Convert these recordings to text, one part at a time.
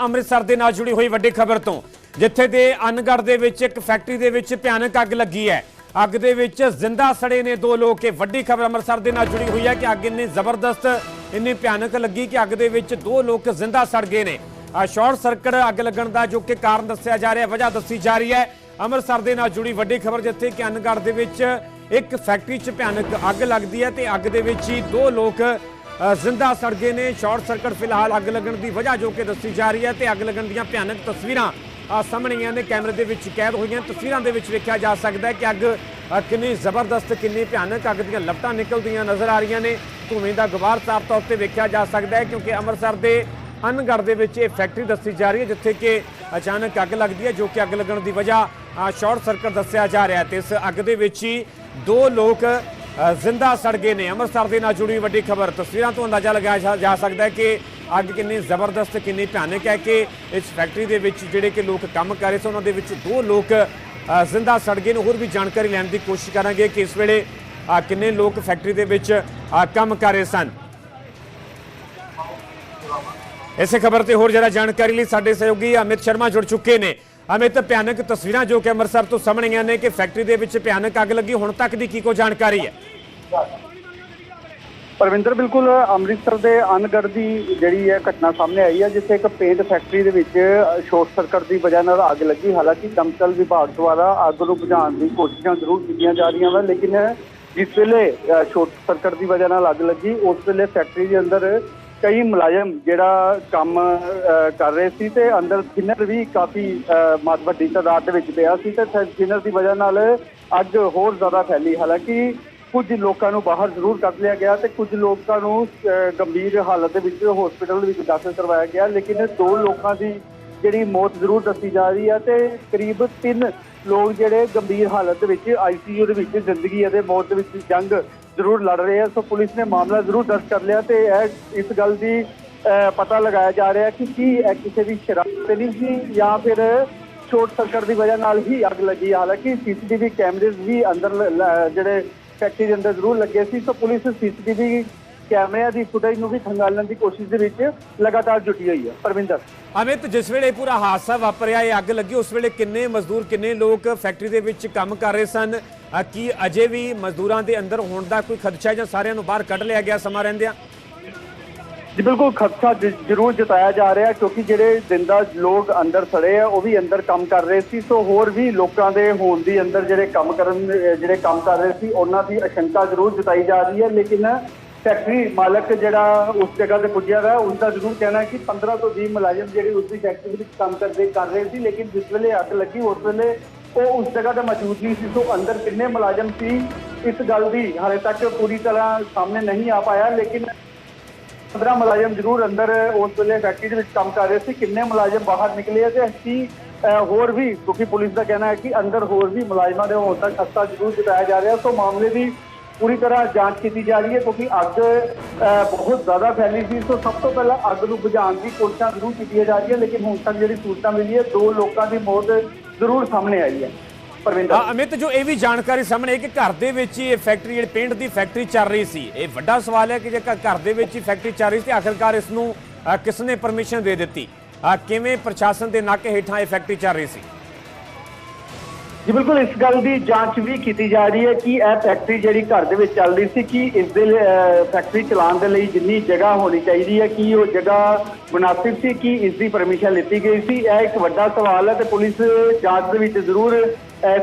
ਅੰਮ੍ਰਿਤਸਰ ਦੇ ਨਾਲ ਜੁੜੀ ਹੋਈ ਵੱਡੀ ਖਬਰ ਤੋਂ, ਜਿੱਥੇ ਦੇ ਅਨਗੜ ਦੇ ਵਿੱਚ ਇੱਕ ਫੈਕਟਰੀ ਦੇ ਵਿੱਚ ਭਿਆਨਕ ਅੱਗ ਲੱਗੀ ਹੈ। ਅੱਗ ਦੇ ਵਿੱਚ ਜ਼ਿੰਦਾ ਸੜੇ ਨੇ ਦੋ ਲੋਕ। ਇਹ ਵੱਡੀ ਖਬਰ ਅੰਮ੍ਰਿਤਸਰ ਦੇ ਨਾਲ ਜੁੜੀ ਹੋਈ ਹੈ ਕਿ ਅੱਗ ਇੰਨੀ ਜ਼ਬਰਦਸਤ, ਇੰਨੀ ਭਿਆਨਕ ਲੱਗੀ ਕਿ ਅੱਗ ਦੇ ਵਿੱਚ ਦੋ ਲੋਕ ਜ਼ਿੰਦਾ ਸੜ ਗਏ ਨੇ। ਆ ਸ਼ਾਰਟ ਸਰਕਟ ਅੱਗ ਲੱਗਣ ਦਾ ਜੋ ਕਿ ਕਾਰਨ ਦੱਸਿਆ ਜਾ ਰਿਹਾ, ਵਜ੍ਹਾ ਦੱਸੀ ਜਾ ਰਹੀ ਹੈ। ਅੰਮ੍ਰਿਤਸਰ ਦੇ ਨਾਲ ਜੁੜੀ ਵੱਡੀ ਖਬਰ ਜਿੱਥੇ ਕਿ ਅਨਗੜ ਦੇ ਵਿੱਚ ਇੱਕ ਫੈਕਟਰੀ 'ਚ ਭਿਆਨਕ ਅੱਗ ਲੱਗਦੀ ਹੈ ਤੇ ਅੱਗ ਦੇ ਵਿੱਚ ਹੀ ਦੋ ਲੋਕ ਜ਼ਿੰਦਾ ਸੜ ਗਏ ਨੇ। ਸ਼ਾਰਟ ਸਰਕਟ ਫਿਲਹਾਲ ਅੱਗ ਲੱਗਣ ਦੀ ਵਜ੍ਹਾ ਜੋ ਕਿ ਦੱਸੀ ਜਾ ਰਹੀ ਹੈ ਤੇ ਅੱਗ ਲੱਗਣ ਦੀਆਂ ਭਿਆਨਕ ਤਸਵੀਰਾਂ ਸਾਹਮਣੇ ਆਈਆਂ ਨੇ। ਕੈਮਰੇ ਦੇ ਵਿੱਚ ਕੈਦ ਹੋਈਆਂ ਤਸਵੀਰਾਂ ਦੇ ਵਿੱਚ ਵੇਖਿਆ ਜਾ ਸਕਦਾ ਹੈ ਕਿ ਅੱਗ ਕਿੰਨੀ ਜ਼ਬਰਦਸਤ ਕਿੰਨੀ ਭਿਆਨਕ ਅੱਗ ਦੀਆਂ ਲਪਟਾਂ ਨਿਕਲਦੀਆਂ ਨਜ਼ਰ ਆ ਰਹੀਆਂ ਨੇ। ਧੂਏ ਦਾ ਗੁਬਾਰ ਸਾਫ਼ ਤੌਰ ਤੇ ਵੇਖਿਆ ਜਾ ਸਕਦਾ ਹੈ ਕਿਉਂਕਿ ਅੰਮ੍ਰਿਤਸਰ ਦੇ ਅਨਗੜ ਦੇ ਵਿੱਚ ਇਹ ਫੈਕਟਰੀ ਦੱਸੀ ਜਾ ਰਹੀ ਹੈ ਜਿੱਥੇ ਕਿ ਅਚਾਨਕ ਅੱਗ ਲੱਗਦੀ ਹੈ ਜੋ ਕਿ ਅੱਗ ਲੱਗਣ ਦੀ ਵਜ੍ਹਾ ਅ, ਸ਼ਾਰਟ ਸਰਕਟ ਦੱਸਿਆ ਜਾ ਰਿਹਾ ਹੈ। ਤੇ ਇਸ ਅੱਗ ਦੇ ਵਿੱਚ ਹੀ ਦੋ ਲੋਕ ਜ਼ਿੰਦਾ ਸੜ ਗਏ ਨੇ। ਅੰਮ੍ਰਿਤਸਰ ਦੇ ਨਾਲ ਜੁੜੀ ਵੱਡੀ ਖਬਰ। ਤਸਵੀਰਾਂ ਤੋਂ ਅੰਦਾਜ਼ਾ ਲਗਾਇਆ ਜਾ- ਜਾ ਸਕਦਾ ਹੈ ਕਿ ਅੱਗ ਕਿੰਨੀ ਜ਼ਬਰਦਸਤ, ਕਿੰਨੀ ਭਿਆਨਕ ਹੈ ਕਿ ਇਸ ਫੈਕਟਰੀ ਦੇ ਵਿੱਚ ਜਿਹੜੇ ਕਿ ਲੋਕ ਕੰਮ ਕਰ ਰਹੇ ਸਨ ਉਹਨਾਂ ਦੇ ਵਿੱਚ ਦੋ ਲੋਕ ਜ਼ਿੰਦਾ ਸੜ ਗਏ ਨੇ। ਹੋਰ ਵੀ ਜਾਣਕਾਰੀ ਲੈਣ ਦੀ ਕੋਸ਼ਿਸ਼ ਕਰਾਂਗੇ ਕਿ ਇਸ ਵੇਲੇ ਕਿੰਨੇ ਲੋਕ ਫੈਕਟਰੀ ਦੇ ਵਿੱਚ ਕੰਮ ਕਰ ਰਹੇ ਸਨ। ਇਸੇ ਖਬਰ ਤੇ ਹੋਰ ਜਰਾ ਜਾਣਕਾਰੀ ਲਈ ਸਾਡੇ ਸਹਿਯੋਗੀ ਅਮਿਤ ਸ਼ਰਮਾ ਜੁੜ ਚੁੱਕੇ ਨੇ। ਅਮਿਤ ਭਿਆਨਕ ਤਸਵੀਰਾਂ ਜੋ ਕਿ ਅੰਮ੍ਰਿਤਸਰ ਤੋਂ ਸਾਹਮਣੇ ਆਈਆਂ ਨੇ ਕਿ ਫੈਕਟਰੀ ਦੇ ਵਿੱਚ ਭਿਆਨਕ ਅੱਗ ਲੱਗੀ। ਹੁਣ ਤੱਕ ਦੀ ਕੀ ਕੋ ਜਾਣਕਾਰੀ ਹੈ? ਪਰਵਿੰਦਰ, ਬਿਲਕੁਲ ਅੰਮ੍ਰਿਤਸਰ ਦੇ ਅਨਗੜ ਦੀ ਜਿਹੜੀ ਹੈ ਘਟਨਾ ਸਾਹਮਣੇ ਆਈ ਹੈ, ਜਿੱਥੇ ਇੱਕ ਪੇਂਟ ਫੈਕਟਰੀ ਦੇ ਵਿੱਚ ਸ਼ਾਰਟ ਸਰਕਟ ਦੀ ਵਜ੍ਹਾ ਨਾਲ ਅੱਗ ਲੱਗੀ। ਹਾਲਾਂਕਿ ਦਮਕਲ ਵਿਭਾਗ ਦੁਆਰਾ ਅੱਗ ਨੂੰ ਬੁਝਾਉਣ ਦੀ ਕੋਸ਼ਿਸ਼ਾਂ ਜ਼ਰੂਰ ਕੀਤੀਆਂ ਜਾ ਰਹੀਆਂ ਹਨ ਲੇਕਿਨ ਜਿਸ ਵੇਲੇ ਸ਼ਾਰਟ ਸਰਕਟ ਦੀ ਵਜ੍ਹਾ ਨਾਲ ਅੱਗ ਲੱਗੀ, ਉਸ ਵੇਲੇ ਫੈਕਟਰੀ ਦੇ ਅੰਦਰ ਕਈ ਮੁਲਾਜ਼ਮ ਜਿਹੜਾ ਕੰਮ ਕਰ ਰਹੇ ਸੀ ਤੇ ਅੰਦਰ ਥਿਨਰ ਵੀ ਕਾਫੀ ਅਹ, ਮਾਤ ਵੱਡੀ ਤਾਦਾਦ ਦੇ ਵਿੱਚ ਪਿਆ ਸੀ ਤੇ ਥਿਨਰ ਦੀ ਵਜ੍ਹਾ ਨਾਲ ਅੱਗ ਹੋਰ ਜ਼ਿਆਦਾ ਫੈਲੀ। ਹਾਲਾਂਕਿ ਕੁਝ ਲੋਕਾਂ ਨੂੰ ਬਾਹਰ ਜ਼ਰੂਰ ਕੱਢ ਲਿਆ ਗਿਆ ਤੇ ਕੁਝ ਲੋਕਾਂ ਨੂੰ ਗੰਭੀਰ ਹਾਲਤ ਦੇ ਵਿੱਚ ਹਸਪੀਟਲ ਵਿੱਚ ਦਾਖਲ ਕਰਵਾਇਆ ਗਿਆ ਲੇਕਿਨ ਦੋ ਲੋਕਾਂ ਦੀ ਜਿਹੜੀ ਮੌਤ ਜ਼ਰੂਰ ਦੱਸੀ ਜਾ ਰਹੀ ਹੈ ਤੇ ਕਰੀਬ 3 ਲੋਕ ਜਿਹੜੇ ਗੰਭੀਰ ਹਾਲਤ ਦੇ ਵਿੱਚ ਆਈਸੀਯੂ ਦੇ ਵਿੱਚ ਜ਼ਿੰਦਗੀ ਅਤੇ ਮੌਤ ਦੇ ਵਿੱਚ ਜੰਗ ਜ਼ਰੂਰ ਲੜ ਰਹੇ ਆ, ਸੋ ਪੁਲਿਸ ਨੇ ਮਾਮਲਾ ਜ਼ਰੂਰ ਦਰਜ ਕਰ ਲਿਆ ਤੇ ਇਹ ਇਸ ਗੱਲ ਦੀ ਪਤਾ ਲਗਾਇਆ ਜਾ ਰਿਹਾ ਕਿ ਕੀ ਇਹ ਕਿਸੇ ਦੀ ਸ਼ਰਾਰਤ ਤੇ ਨਹੀਂ ਸੀ ਜਾਂ ਫਿਰ ਸ਼ੋਰਟ ਸਰਕਟ ਦੀ ਵਜ੍ਹਾ ਨਾਲ ਹੀ ਅੱਗ ਲੱਗੀ। ਹਾਲਾਂਕਿ ਸੀਸੀਟੀਵੀ ਕੈਮਰੇਜ਼ ਵੀ ਅੰਦਰ ਜਿਹੜੇ ਫੈਕਟਰੀ ਦੇ ਅੰਦਰ ਜ਼ਰੂਰ ਲੱਗੇ ਸੀ, ਸੋ ਪੁਲਿਸ ਸੀਸੀਟੀਵੀ ਕੈਮਰਿਆਂ ਦੀ ਫੁਟੇਜ ਨੂੰ ਵੀ ਖੰਗਾਲਣ ਦੀ ਕੋਸ਼ਿਸ਼ ਦੇ ਵਿੱਚ ਲਗਾਤਾਰ ਜੁਟੀ ਹੋਈ ਹੈ। ਪਰਵਿੰਦਰ ਅਮਿਤ, ਜਿਸ ਵੇਲੇ ਪੂਰਾ ਹਾਦਸਾ ਵਾਪਰਿਆ, ਇਹ ਅੱਗ ਲੱਗੀ, ਉਸ ਵੇਲੇ ਕਿੰਨੇ ਮਜ਼ਦੂਰ, ਕਿੰਨੇ ਲੋਕ ਫੈਕਟਰੀ ਦੇ ਵਿੱਚ ਕੰਮ ਕਰ ਰਹੇ ਸਨ? ਕੀ ਅਜੇ ਵੀ ਮਜ਼ਦੂਰਾਂ ਦੇ ਅੰਦਰ ਹੋਣ ਦਾ ਕੋਈ ਖਦਸ਼ਾ ਜਾਂ ਸਾਰਿਆਂ ਨੂੰ ਬਾਹਰ ਕੱਢ ਲਿਆ ਗਿਆ ਸਮਾਂ ਰਹਿੰਦਿਆਂ? ਜੀ, ਬਿਲਕੁਲ ਖਦਸ਼ਾ ਜ਼ਰੂਰ ਜਤਾਇਆ ਜਾ ਰਿਹਾ ਕਿਉਂਕਿ ਜਿਹੜੇ ਜ਼ਿੰਦਾ ਲੋਕ ਅੰਦਰ ਸੜੇ ਆ, ਉਹ ਵੀ ਅੰਦਰ ਕੰਮ ਕਰ ਰਹੇ ਸੀ। ਸੋ ਹੋਰ ਵੀ ਲੋਕਾਂ ਦੇ ਹੋਣ ਦੀ ਅੰਦਰ ਜਿਹੜੇ ਕੰਮ ਕਰਨ ਜਿਹੜੇ ਕੰਮ ਕਰ ਰਹੇ ਸੀ, ਉਹਨਾਂ ਦੀ ਆਸ਼ੰਕਾ ਜ਼ਰੂਰ ਜਤਾਈ ਜਾ ਰਹੀ ਹੈ। ਲੇਕਿਨ ਫੈਕਟਰੀ ਮਾਲਕ ਜਿਹੜਾ ਉਸ ਜਗ੍ਹਾ ਤੇ ਪੁੱਜਿਆ ਹੈ ਉਸ ਦਾ ਜ਼ਰੂਰ ਕਹਿਣਾ ਹੈ ਕਿ 15 ਤੋਂ 20 ਮੁਲਾਜ਼ਮ ਜਿਹੜੇ ਉਸ ਦੀ ਫੈਕਟਰੀ ਵਿੱਚ ਕੰਮ ਕਰਦੇ, ਕਰ ਰਹੇ ਸੀ, ਲੇਕਿਨ ਜਿਸ ਵੇਲੇ ਅੱਗ ਲੱਗੀ, ਉਸ ਵੇਲੇ ਉਹ ਉਸ ਜਗ੍ਹਾ ਤੇ ਮੌਜੂਦ ਨਹੀਂ ਸੀ, ਸੋ ਅੰਦਰ ਕਿੰਨੇ ਮੁਲਾਜ਼ਮ ਸੀ, ਇਸ ਗੱਲ ਦੀ ਹਾਲੇ ਤੱਕ ਪੂਰੀ ਤਰ੍ਹਾਂ ਸਾਹਮਣੇ ਨਹੀਂ ਆ ਪਾਇਆ, ਲੇਕਿਨ 15 ਮੁਲਾਜ਼ਮ ਜ਼ਰੂਰ ਅੰਦਰ ਉਸ ਵੇਲੇ ਫੈਕਟਰੀ ਦੇ ਵਿੱਚ ਕੰਮ ਕਰ ਰਹੇ ਸੀ, ਕਿੰਨੇ ਮੁਲਾਜ਼ਮ ਬਾਹਰ ਨਿਕਲੇ ਆ ਤੇ ਅਸੀਂ ਹੋਰ ਵੀ ਕਿਉਂਕਿ ਪੁਲਿਸ ਦਾ ਕਹਿਣਾ ਹੈ ਕਿ ਅੰਦਰ ਹੋਰ ਵੀ ਮੁਲਾਜ਼ਮਾਂ ਦੇ ਹੋਣ ਤੱਕ ਖਸਤਾ ਜ਼ਰੂਰ ਜਤਾਇਆ ਜਾ ਰਿਹਾ, ਸੋ ਮਾਮਲੇ ਦੀ ਪੂਰੀ ਤਰ੍ਹਾਂ ਜਾਂਚ ਕੀਤੀ ਜਾ ਰਹੀ ਹੈ ਕਿਉਂਕਿ ਅੱਗ ਬਹੁਤ ਜ਼ਿਆਦਾ ਫੈਲੀ ਸੀ। ਸੋ ਸਭ ਤੋਂ ਪਹਿਲਾਂ ਅੱਗ ਨੂੰ ਬੁਝਾਉਣ ਦੀ ਕੋਸ਼ਿਸ਼ਾਂ ਜ਼ਰੂਰ ਕੀਤੀਆਂ ਜਾ ਰਹੀਆਂ, ਲੇਕਿਨ ਹੁਣ ਤੱਕ ਜਿਹੜੀ ਸੂਚਨਾ ਮਿਲੀ ਹੈ, ਦੋ ਲੋਕਾਂ ਦੀ ਮੌਤ ਜ਼ਰੂਰ ਸਾਹਮਣੇ ਆਈ ਹੈ। ਪਰਵਿੰਦਰ। ਹਾਂ, ਅਮਿਤ, ਜੋ ਇਹ ਵੀ ਜਾਣਕਾਰੀ ਸਾਹਮਣੇ ਹੈ ਕਿ ਘਰ ਦੇ ਵਿੱਚ ਹੀ ਇਹ ਫੈਕਟਰੀ, ਜਿਹੜੀ ਪੇਂਟ ਦੀ ਫੈਕਟਰੀ ਚੱਲ ਰਹੀ ਸੀ, ਇਹ ਵੱਡਾ ਸਵਾਲ ਹੈ ਕਿ ਜੇ ਘਰ ਦੇ ਵਿੱਚ ਹੀ ਫੈਕਟਰੀ ਚੱਲ ਰਹੀ ਸੀ ਆਖਿਰਕਾਰ ਇਸ ਨੂੰ ਕਿਸ ਨੇ ਪਰਮਿਸ਼ਨ ਦੇ ਦਿੱਤੀ? ਕਿਵੇਂ ਪ੍ਰਸ਼ਾਸਨ ਦੇ ਨਾਕੇ ਹੇਠਾਂ ਇਹ ਫੈਕਟਰੀ ਚੱਲ ਰਹੀ ਸੀ? ਜੀ, ਬਿਲਕੁਲ, ਇਸ ਗੱਲ ਦੀ ਜਾਂਚ ਵੀ ਕੀਤੀ ਜਾ ਰਹੀ ਹੈ ਕਿ ਇਹ ਫੈਕਟਰੀ ਜਿਹੜੀ ਘਰ ਦੇ ਵਿੱਚ ਚੱਲ ਰਹੀ ਸੀ, ਕਿ ਇਸ ਦੇ ਫੈਕਟਰੀ ਚਲਾਉਣ ਦੇ ਲਈ ਜਿੰਨੀ ਜਗ੍ਹਾ ਹੋਣੀ ਚਾਹੀਦੀ ਹੈ, ਕਿ ਉਹ ਜਗ੍ਹਾ ਮੁਨਾਸਿਬ ਸੀ, ਕਿ ਇਸ ਦੀ ਪਰਮਿਸ਼ਨ ਲਿੱਤੀ ਗਈ ਸੀ। ਇਹ ਇੱਕ ਵੱਡਾ ਸਵਾਲ ਹੈ ਤੇ ਪੁਲਿਸ ਜਾਂਚ ਦੇ ਵਿੱਚ ਜ਼ਰੂਰ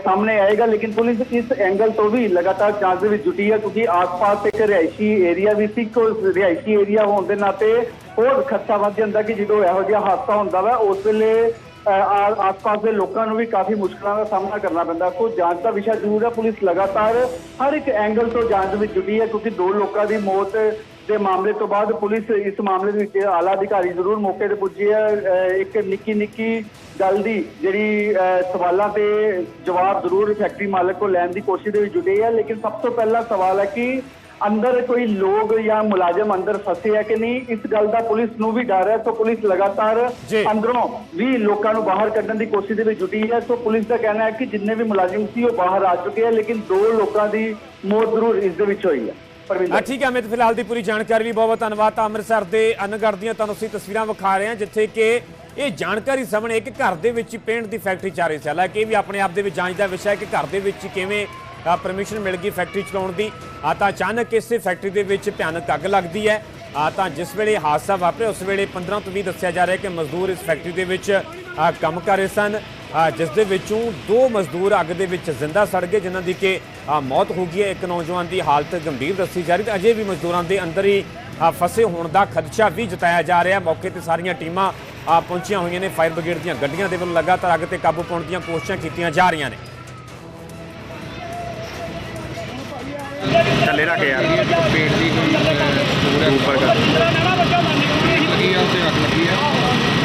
ਸਾਹਮਣੇ ਆਏਗਾ, ਲੇਕਿਨ ਪੁਲਿਸ ਇਸ ਐਂਗਲ ਤੋਂ ਵੀ ਲਗਾਤਾਰ ਜਾਂਚ ਦੇ ਵਿੱਚ ਜੁਟੀ ਹੈ, ਕਿਉਂਕਿ ਆਸ-ਪਾਸ ਇੱਕ ਰਿਹਾਇਸ਼ੀ ਏਰੀਆ ਵੀ ਸੀ ਕੋ ਰਿਹਾਇਸ਼ੀ ਏਰੀਆ ਹੋਣ ਦੇ ਨਾਤੇ ਹੋਰ ਖਰਚਾ ਵੱਧ ਜਾਂਦਾ ਕਿ ਜਦੋਂ ਇਹੋ ਜਿਹਾ ਹਾਦਸਾ ਹੁੰਦਾ ਵਾ, ਉਸ ਵੇਲੇ ਆਸ-ਪਾਸ ਦੇ ਲੋਕਾਂ ਨੂੰ ਵੀ ਕਾਫੀ ਮੁਸ਼ਕਲਾਂ ਦਾ ਸਾਹਮਣਾ ਕਰਨਾ ਪੈਂਦਾ। ਸੋ ਜਾਂਚ ਦਾ ਵਿਸ਼ਾ ਜ਼ਰੂਰ ਹੈ, ਪੁਲਿਸ ਲਗਾਤਾਰ ਹਰ ਇੱਕ ਐਂਗਲ ਤੋਂ ਜਾਂਚ ਵਿੱਚ ਜੁਟੀ ਹੈ, ਕਿਉਂਕਿ ਦੋ ਲੋਕਾਂ ਦੀ ਮੌਤ ਦੇ ਮਾਮਲੇ ਤੋਂ ਬਾਅਦ ਪੁਲਿਸ ਇਸ ਮਾਮਲੇ ਦੇ ਵਿੱਚ ਆਲਾ ਅਧਿਕਾਰੀ ਜ਼ਰੂਰ ਮੌਕੇ ਤੇ ਪੁੱਜੀ ਹੈ। ਇੱਕ ਨਿੱਕੀ ਨਿੱਕੀ ਗੱਲ ਦੀ ਜਿਹੜੀ ਸਵਾਲਾਂ ਤੇ ਜਵਾਬ ਜ਼ਰੂਰ ਫੈਕਟਰੀ ਮਾਲਕ ਕੋਲ ਲੈਣ ਦੀ ਕੋਸ਼ਿਸ਼ ਦੇ ਵਿੱਚ ਜੁਟੇ ਹੈ। ਲੇਕਿਨ ਸਭ ਤੋਂ ਪਹਿਲਾ ਸਵਾਲ ਹੈ ਕਿ ਅੰਦਰ ਕੋਈ ਲੋਕ ਜਾਂ ਮੁਲਾਜ਼ਮ ਅੰਦਰ ਫਸੇ ਹੈ ਕਿ ਨਹੀਂ ਇਸ ਗੱਲ ਦਾ ਪੁਲਿਸ ਨੂੰ ਵੀ ਡਰ ਹੈ ਸੋ ਪੁਲਿਸ ਲਗਾਤਾਰ। ਅੰਦਰੋਂ ਵੀ ਲੋਕਾਂ ਨੂੰ ਬਾਹਰ ਕੱਢਣ ਦੀ ਕੋਸ਼ਿਸ਼ ਦੇ ਵਿੱਚ ਜੁਟੀ ਹੈ ਸੋ ਪੁਲਿਸ ਦਾ ਕਹਿਣਾ ਹੈ ਕਿ ਜਿੰਨੇ ਵੀ ਮੁਲਾਜ਼ਮ ਸੀ ਉਹ ਬਾਹਰ ਆ ਚੁੱਕੇ ਹੈ ਲੇਕਿਨ ਦੋ ਲੋਕਾਂ ਦੀ ਮੌਤ ਜ਼ਰੂਰ ਇਸ ਦੇ ਵਿੱਚ ਹੋਈ ਹੈ। ਆ ਪਰਵਿੰਦਰ ਠੀਕ ਹੈ ਅਮਿਤ ਫਿਲਹਾਲ ਦੀ ਪੂਰੀ ਜਾਣਕਾਰੀ ਲਈ ਬਹੁਤ ਬਹੁਤ ਧੰਨਵਾਦ। ਤਾਂ ਅੰਮ੍ਰਿਤਸਰ ਦੇ ਅਨਗੜ ਦੀਆਂ ਤੁਹਾਨੂੰ ਅਸੀਂ ਤਸਵੀਰਾਂ ਵਿਖਾ ਰਹੇ ਹਾਂ ਜਿੱਥੇ ਕਿ ਇਹ ਜਾਣਕਾਰੀ ਸਾਹਮਣੇ ਇੱਕ ਘਰ ਦੇ ਵਿੱਚ ਪੇਂਟ ਦੀ ਫੈਕਟਰੀ ਚੱਲ ਰਹੀ ਸੀ। ਹਾਲਾਂਕਿ ਇਹ ਵੀ ਆਪਣੇ ਆਪ ਦੇ ਵਿੱਚ ਜਾਂਚ ਦਾ ਵਿਸ਼ਾ ਹੈ ਕਿ ਘਰ ਦੇ ਵਿੱਚ ਕਿਵੇਂ ਪਰਮਿਸ਼ਨ ਮਿਲ ਗਈ ਫੈਕਟਰੀ ਚਲਾਉਣ ਦੀ। ਆ ਤਾਂ ਅਚਾਨਕ ਇਸ ਫੈਕਟਰੀ ਦੇ ਵਿੱਚ ਭਿਆਨਕ ਅੱਗ ਲੱਗਦੀ ਹੈ। ਆ ਤਾਂ ਜਿਸ ਵੇਲੇ ਹਾਦਸਾ ਵਾਪਰਿਆ, ਉਸ ਵੇਲੇ 15 ਤੋਂ 20 ਦੱਸਿਆ ਜਾ ਰਿਹਾ ਕਿ ਮਜ਼ਦੂਰ ਇਸ ਫੈਕਟਰੀ ਦੇ ਵਿੱਚ ਕੰਮ ਕਰ ਰਹੇ ਸਨ। ਜਿਸ ਦੇ ਵਿੱਚੋਂ ਦੋ ਮਜ਼ਦੂਰ ਅੱਗ ਦੇ ਵਿੱਚ ਜ਼ਿੰਦਾ ਸੜ ਗਏ, ਜਿਨ੍ਹਾਂ ਦੀ ਕਿ ਮੌਤ ਹੋ ਗਈ ਹੈ। ਇੱਕ ਨੌਜਵਾਨ ਦੀ ਹਾਲਤ ਗੰਭੀਰ ਦੱਸੀ ਜਾ ਰਹੀ ਤੇ ਅਜੇ ਵੀ ਮਜ਼ਦੂਰਾਂ ਦੇ ਅੰਦਰ ਹੀ ਫਸੇ ਹੋਣ ਦਾ ਖਦਸ਼ਾ ਵੀ ਜਤਾਇਆ ਜਾ ਰਿਹਾ। ਮੌਕੇ ਤੇ ਸਾਰੀਆਂ ਟੀਮਾਂ ਪਹੁੰਚੀਆਂ ਹੋਈਆਂ ਨੇ। ਫਾਇਰ ਬ੍ਰਿਗੇਡ ਦੀਆਂ ਗੱਡੀਆਂ ਦੇ ਵੱਲੋਂ ਲਗਾਤਾਰ ਅੱਗ ਤੇ ਕਾਬੂ ਪਾਉਣ ਦੀਆਂ ਕੋਸ਼ਿਸ਼ਾਂ ਕੀਤੀਆਂ ਜਾ ਰਹੀਆਂ ਨੇ। ਥੱਲੇ ਰੱਖ ਯਾਰ ਪੇਟ ਦੀ ਕੋਈ ਉੱਪਰ ਕਰ ਲੱਗੀ ਆ ਉੱਤੇ ਰੱਖ ਲੱਗੀ ਆ